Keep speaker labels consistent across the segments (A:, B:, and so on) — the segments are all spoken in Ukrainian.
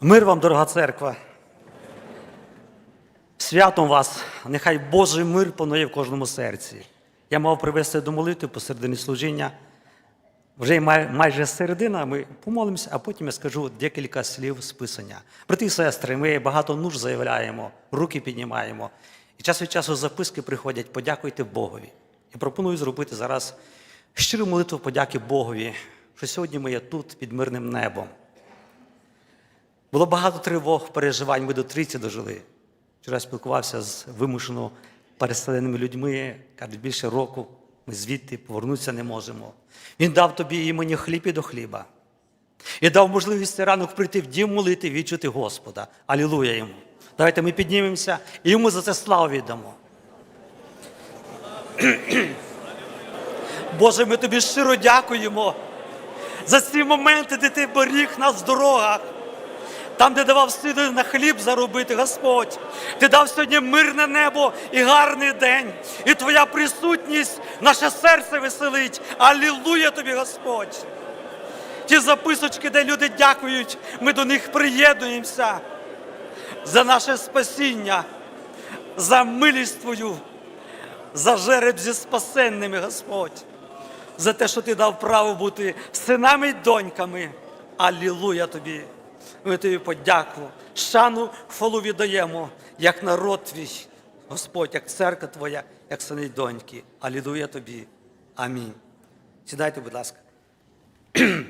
A: Мир вам, дорога церква. Святом вас, нехай Божий мир панує в кожному серці. Я мав привести до молитви посередині служіння. Вже май- майже середина, ми помолимося, а потім я скажу декілька слів з Писання. Брати і сестри, ми багато нуж заявляємо, руки піднімаємо. І час від часу записки приходять, подякуйте Богові. І пропоную зробити зараз щиру молитву подяки Богові, що сьогодні ми є тут під мирним небом. Було багато тривог, переживань, ми до трійці дожили. Вчора спілкувався з вимушено переселеними людьми, кажуть, більше року ми звідти повернутися не можемо. Він дав тобі і мені хліб і до хліба. І дав можливість ранок прийти в дім молити, відчути Господа. Алілуя йому. Давайте ми піднімемося і йому за це славу віддамо. Боже, ми тобі щиро дякуємо за ці моменти, де ти боріг нас в дорогах. Там, де давав сили на хліб заробити, Господь, ти дав сьогодні мирне небо і гарний день. І твоя присутність наше серце веселить. Алілуя тобі, Господь. Ті записочки, де люди дякують, ми до них приєднуємося за наше спасіння, за милість Твою, за жереб зі спасенними, Господь, за те, що ти дав право бути синами й доньками. Алілуя тобі. Ми тобі подяку, шану, хвалу віддаємо, як народ твій, Господь, як церква твоя, як сини й доньки. Алілуя тобі. Амінь. Сідайте, будь ласка.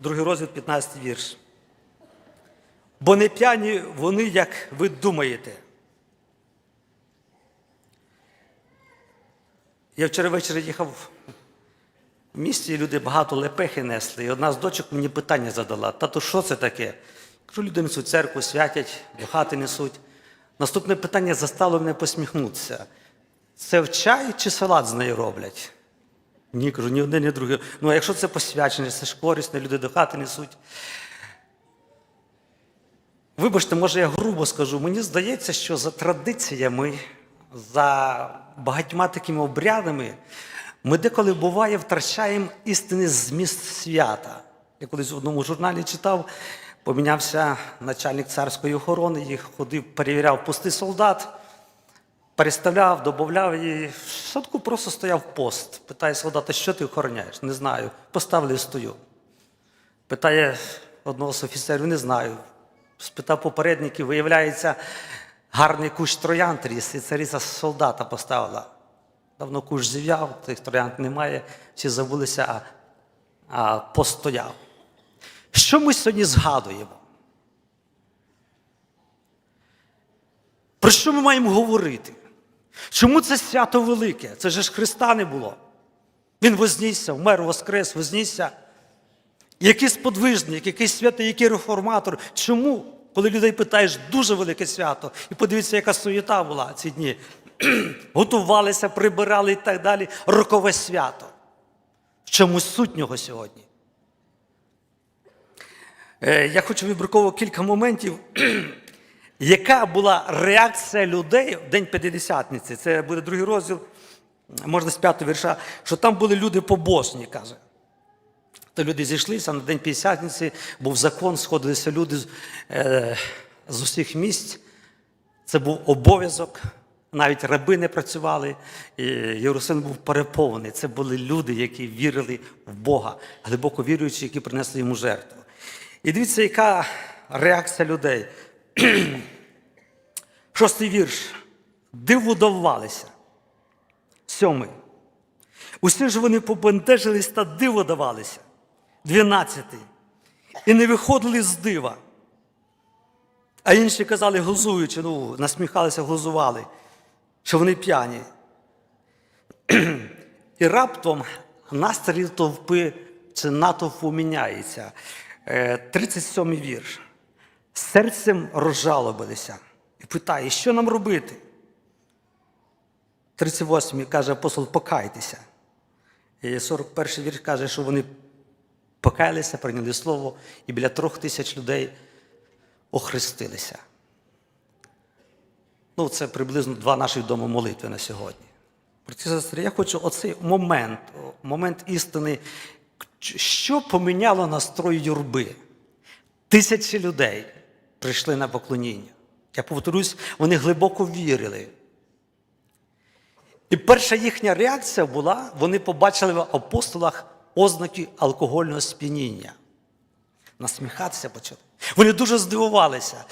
A: Другий розділ, 15 вірш. Бо не п'яні вони, як ви думаєте. Я вчора ввечері їхав в місті, люди багато лепехи несли. І одна з дочок мені питання задала: тато, що це таке? Кажу, люди несуть церкву, святять, до хати несуть. Наступне питання застало мене посміхнутися. Це в чай чи салат з нею роблять? Ні, кажу, ні одне, ні друге. Ну, а якщо це посвячення, це ж корисне, люди до хати несуть. Вибачте, може, я грубо скажу. Мені здається, що за традиціями, за багатьма такими обрядами, ми деколи буває втрачаємо істинний зміст свята. Я колись в одному журналі читав, помінявся начальник царської охорони, їх ходив, перевіряв пустий солдат, переставляв, додавав і в садку просто стояв пост. Питає солдата, що ти охороняєш? Не знаю. Поставлю і стою. Питає одного з офіцерів, не знаю. Спитав попередників, виявляється, гарний кущ троянд ріс, і цариця солдата поставила. Давно кущ зів'яв, тих троянд немає, всі забулися, а, а постояв. Що ми сьогодні згадуємо? Про що ми маємо говорити? Чому це свято велике? Це же ж Христа не було. Він вознісся, вмер, воскрес, вознісся. Який сподвижник, який святий, який реформатор. Чому, коли людей питаєш, дуже велике свято, і подивіться, яка суєта була ці дні. Готувалися, прибирали і так далі. Рокове свято. В чому суть нього сьогодні? Е, Я хочу вибраковувати кілька моментів, яка була реакція людей в День П'ятидесятниці. Це буде другий розділ, можна з п'ятого вірша, що там були люди побожні, каже. То люди зійшлися на День П'ятдесятниці, був закон, сходилися люди з, е, з усіх місць. Це був обов'язок. Навіть раби не працювали, і Єрусалим був переповнений. Це були люди, які вірили в Бога, глибоко віруючі, які принесли йому жертву. І дивіться, яка реакція людей. Шостий вірш. Диву давалися. Сьомий. Усі ж вони побентежились та диво давалися. Дванадцятий. І не виходили з дива. А інші казали, глузуючи, ну, насміхалися, глузували, що вони п'яні. І раптом настрій товпи чи натовпу міняється. Е, 37-й вірш. Серцем розжалобилися і питає, що нам робити? 38-й каже апостол, покайтеся. І 41-й вірш каже, що вони покаялися, прийняли слово, і біля трьох тисяч людей охрестилися. Ну, це приблизно два наших дома молитви на сьогодні. Браті і сестри, я хочу оцей момент, момент істини, що поміняло настрой юрби. Тисячі людей прийшли на поклоніння. Я повторюсь, вони глибоко вірили. І перша їхня реакція була: вони побачили в апостолах ознаки алкогольного сп'яніння. Насміхатися почали. Вони дуже здивувалися.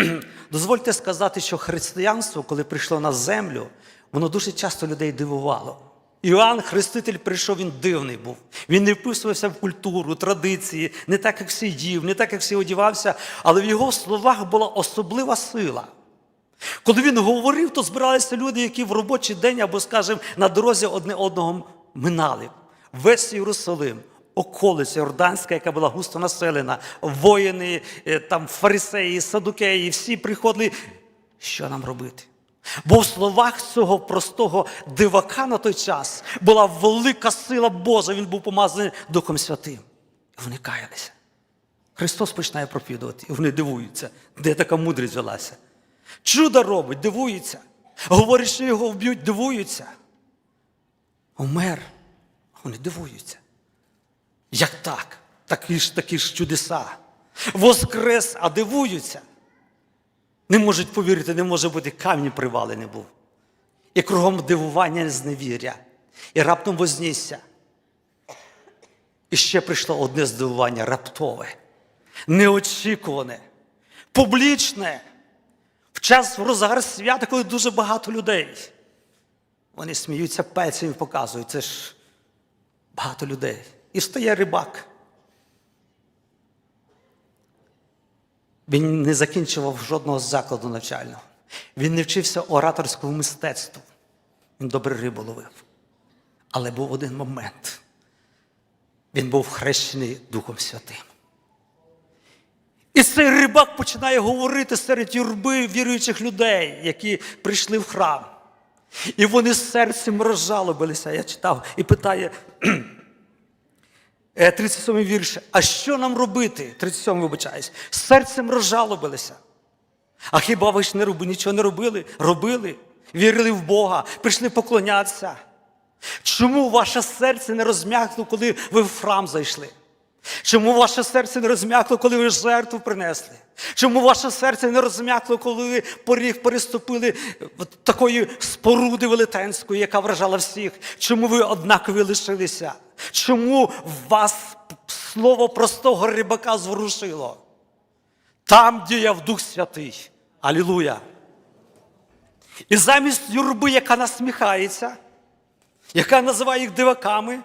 A: Дозвольте сказати, що християнство, коли прийшло на землю, воно дуже часто людей дивувало. Іоанн, Хреститель, прийшов, він дивний був. Він не вписувався в культуру, традиції, не так, як всі їв, не так, як всі одівався, але в його словах була особлива сила. Коли він говорив, то збиралися люди, які в робочий день або, скажімо, на дорозі одне одного минали. Весь Єрусалим, околиця Йорданська, яка була густо населена, воїни, е, там фарисеї, садукеї, всі приходили. Що нам робити? Бо в словах цього простого дивака на той час була велика сила Божа, він був помазаний Духом Святим. Вони каялися. Христос починає проповідувати, і вони дивуються, де така мудрість взялася. Чудо робить, дивуються. Говорить, що його вб'ють, дивуються. Умер, вони дивуються. Як так? Такі ж такі ж чудеса. Воскрес, а дивуються. Не можуть повірити, не може бути камінь привалений був. І кругом дивування зневіря. І раптом вознісся. І ще прийшло одне здивування раптове, неочікуване, публічне. В час в розгар свята, коли дуже багато людей. Вони сміються пальцем і показують, це ж багато людей. І стає рибак. Він не закінчував жодного закладу навчального. Він не вчився ораторському мистецтву. Він добре рибу ловив. Але був один момент. Він був хрещений Духом Святим. І цей рибак починає говорити серед юрби віруючих людей, які прийшли в храм. І вони серцем розжалобилися. Я читав і питає 37 вірш, а що нам робити? 37 вибачаюсь. Серцем розжалобилися. А хіба ви ж не робили, нічого не робили? Робили, вірили в Бога, прийшли поклонятися. Чому ваше серце не розм'якло, коли ви в храм зайшли? Чому ваше серце не розм'якло, коли ви жертву принесли? Чому ваше серце не розм'якло, коли ви поріг переступили такої споруди велетенської, яка вражала всіх? Чому ви однакові лишилися? Чому вас слово простого рибака зворушило? Там діяв Дух Святий. Алілуя! І замість юрби, яка насміхається, яка називає їх диваками,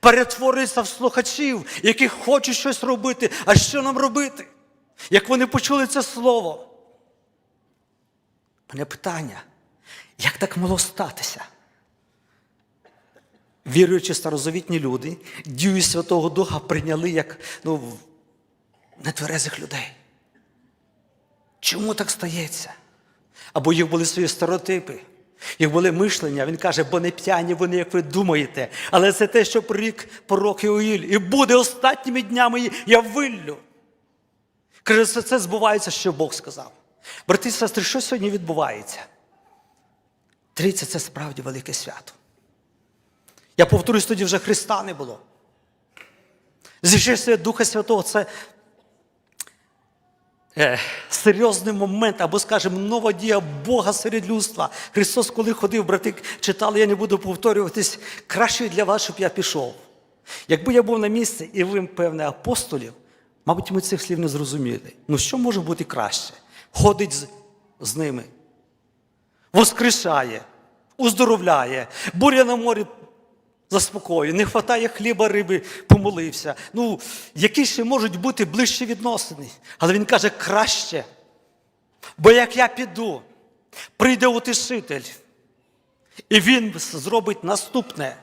A: перетворюється в слухачів, які хочуть щось робити. А що нам робити? Як вони почули це слово? Мене питання, як так могло статися? Віруючи старозавітні люди, дію Святого Духа прийняли як ну, нетверезих людей. Чому так стається? Або їх були свої стереотипи, їх були мишлення. Він каже, бо не п'яні вони, як ви думаєте. Але це те, що прорік пророк Іоїль. І буде останніми днями я виллю. Каже, це, це збувається, що Бог сказав. Брати і сестри, що сьогодні відбувається? Трійця це справді велике свято. Я повторюсь, тоді вже Христа не було. Зішестя Духа Святого це серйозний момент, або, скажімо, нова дія Бога серед людства. Христос, коли ходив, брати, читали, я не буду повторюватись, краще для вас, щоб я пішов. Якби я був на місці і ви, певне, апостолів, мабуть, ми цих слів не зрозуміли. Ну що може бути краще? Ходить з, з ними, воскрешає, уздоровляє, буря на морі заспокоює, не вистачає хліба, риби, помолився. Ну, які ще можуть бути ближчі відносини? Але він каже, краще. Бо як я піду, прийде утешитель, і він зробить наступне: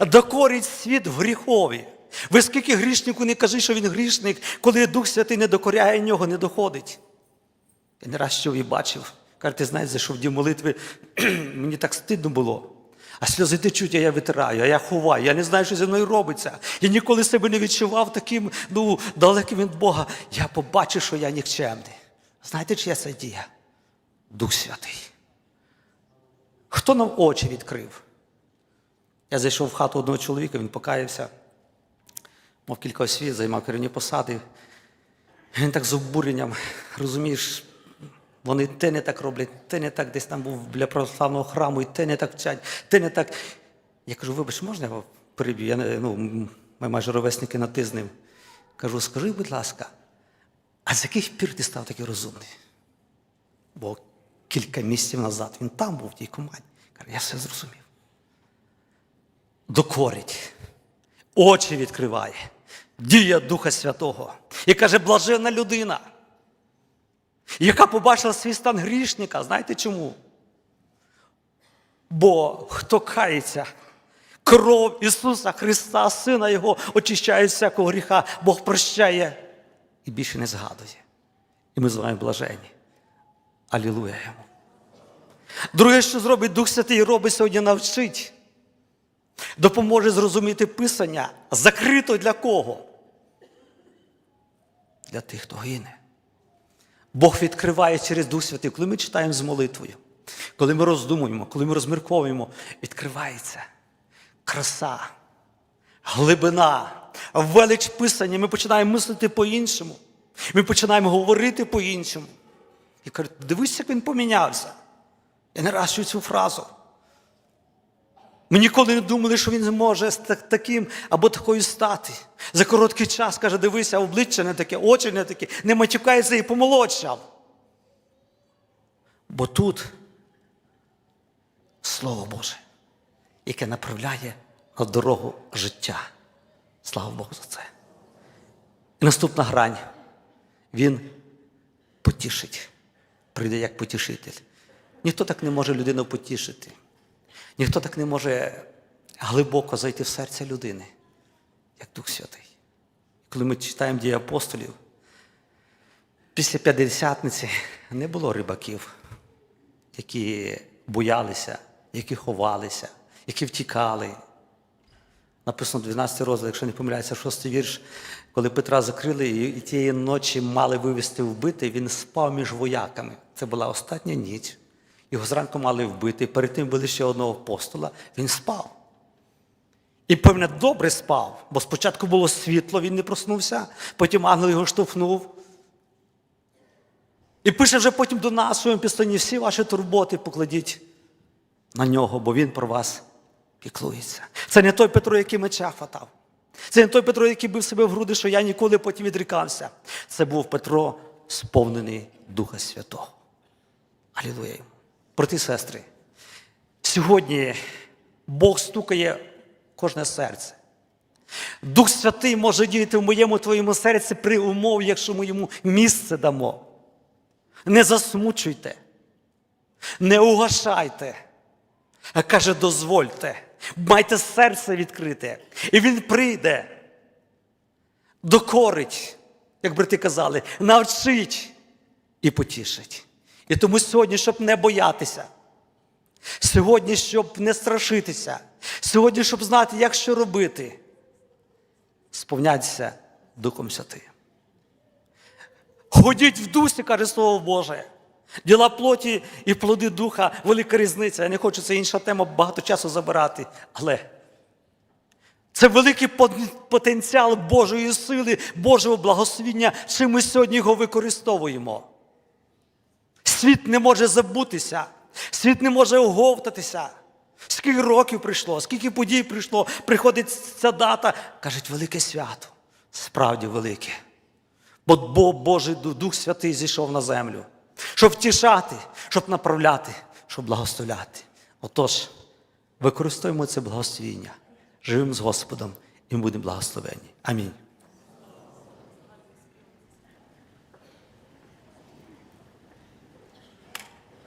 A: докорить світ в гріхові. Ви скільки грішнику не кажи, що він грішник, коли Дух Святий не докоряє нього, не доходить. Я не раз чув і бачив. Каже, ти знаєш, зайшов в дім молитви, мені так стидно було. А сльози течуть, а я витираю, а я ховаю, я не знаю, що зі мною робиться. Я ніколи себе не відчував таким ну, далеким від Бога. Я побачив, що я нікчемний. Знаєте, чия це дія? Дух Святий. Хто нам очі відкрив? Я зайшов в хату одного чоловіка, він покаявся, мав кілька освіт, займав керівні посади. Він так з обуренням, розумієш, вони те не так роблять, те не так десь там був біля православного храму, і те не так вчать, те не так. Я кажу, вибач, можна я переб'ю? Я, ну, ми майже ровесники на ти з ним. Кажу, скажи, будь ласка, а з яких пір ти став такий розумний? Бо кілька місяців назад він там був в тій команді. Каже, я все зрозумів. Докорить, очі відкриває, дія Духа Святого. І каже, блаженна людина, яка побачила свій стан грішника. Знаєте чому? Бо хто кається, кров Ісуса Христа, Сина Його, очищає всякого гріха, Бог прощає і більше не згадує. І ми з вами блажені. Алілуя йому. Друге, що зробить Дух Святий, робить сьогодні навчить. Допоможе зрозуміти Писання закрито для кого? Для тих, хто гине. Бог відкриває через Дух Святий, коли ми читаємо з молитвою, коли ми роздумуємо, коли ми розмірковуємо, відкривається краса, глибина, велич Писання. Ми починаємо мислити по-іншому. Ми починаємо говорити по-іншому. І кажуть, дивись, як він помінявся. Я не раз чую цю фразу. Ми ніколи не думали, що він зможе з таким або такою стати. За короткий час каже, дивися, обличчя не таке, очі не такі, не матюкається і помолодшав. Бо тут Слово Боже, яке направляє на дорогу життя. Слава Богу за це. І наступна грань. Він потішить, прийде як потішитель. Ніхто так не може людину потішити. Ніхто так не може глибоко зайти в серце людини, як Дух Святий. Коли ми читаємо дії апостолів, після п'ятдесятниці не було рибаків, які боялися, які ховалися, які втікали. Написано 12 розділ, якщо не помиляється, 6 вірш, коли Петра закрили і тієї ночі мали вивезти вбити, він спав між вояками. Це була остання ніч. Його зранку мали вбити, перед тим були ще одного апостола, він спав. І, певне, добре спав, бо спочатку було світло, він не проснувся, потім ангел його штовхнув. І пише вже потім до нас у своєму пістані, всі ваші турботи покладіть на нього, бо він про вас піклується. Це не той Петро, який меча хватав. Це не той Петро, який бив себе в груди, що я ніколи потім відрікався. Це був Петро, сповнений Духа Святого. Алілуя йому. Брати і сестри, сьогодні Бог стукає кожне серце. Дух Святий може діяти в моєму твоєму серці при умові, якщо ми йому місце дамо. Не засмучуйте, не угашайте, а каже, дозвольте, майте серце відкрите, і він прийде, докорить, як брати казали, навчить і потішить. І тому сьогодні, щоб не боятися, сьогодні, щоб не страшитися, сьогодні, щоб знати, як що робити, сповняйтеся Духом Святим. Ходіть в дусі, каже Слово Боже. Діла плоті і плоди духа велика різниця. Я не хочу це інша тема, багато часу забирати. Але це великий потенціал Божої сили, Божого благословіння, чим ми сьогодні його використовуємо. Світ не може забутися, світ не може оговтатися. Скільки років прийшло, скільки подій прийшло, приходить ця дата, кажуть, велике свято. Справді велике. Бо Бо- Божий Дух Святий зійшов на землю, щоб втішати, щоб направляти, щоб благословляти. Отож, використовуємо це благословіння, живемо з Господом і будемо благословені. Амінь.